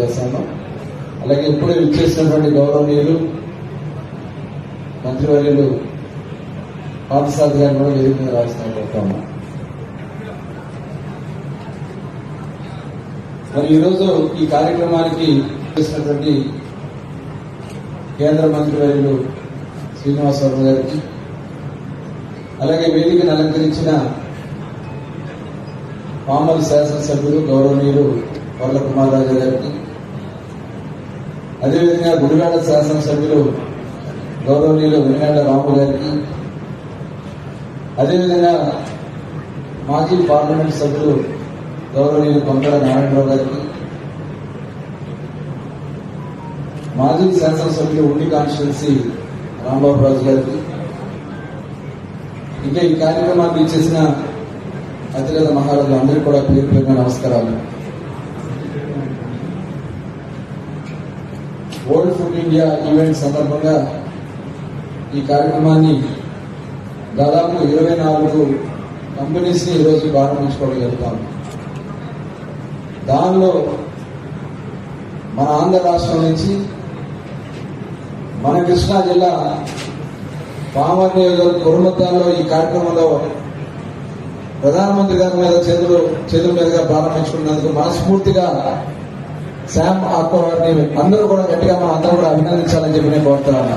తెలియజేస్తాను అలాగే ఇప్పుడు ఇచ్చేసినటువంటి గౌరవనీయులు మంత్రివర్యులు పాఠశాల గారిని కూడా వేదిక మీద రాసిన కోరుతాము మరి ఈరోజు ఈ కార్యక్రమానికి చేసినటువంటి కేంద్ర మంత్రివర్యులు శ్రీనివాసరావు గారికి అలాగే వేదికను అలంకరించిన పామల్ శాసనసభ్యులు గౌరవనీయులు వరల కుమార్ రాజు గారికి అదేవిధంగా గుడివాడ శాసనసభ్యులు గౌరవనీయులు వెంకట రాము గారికి అదేవిధంగా మాజీ పార్లమెంట్ సభ్యులు గౌరవనీయులు కొంకర నారాయణరావు గారికి మాజీ శాసనసభ్యులు ఉండి కాన్స్టిట్యున్సీ రాంబాబు రాజు గారికి ఇంకా ఈ కార్యక్రమాన్ని ఇచ్చేసిన అతిరథ మహారాజు అందరికీ కూడా పేరు పేరున నమస్కారాలు. వరల్డ్ ఫుడ్ ఇండియా ఈవెంట్ సందర్భంగా ఈ కార్యక్రమాన్ని దాదాపు ఇరవై నాలుగు కంపెనీస్ని ఈరోజు ప్రారంభించుకోవడం జరుగుతాం దానిలో మన ఆంధ్ర రాష్ట్రం నుంచి మన కృష్ణా జిల్లా పామర్ నియోజకవర్గ కురుమతాల్లో ఈ కార్యక్రమంలో ప్రధానమంత్రి గారి మీద చేతులు చేతుల మీదుగా ప్రారంభించుకున్నందుకు మనస్ఫూర్తిగా శామ్ ఆత్మ అందరూ కూడా గట్టిగా మనం అందరూ కూడా అభినందించాలని చెప్పి నేను కోరుతున్నాను.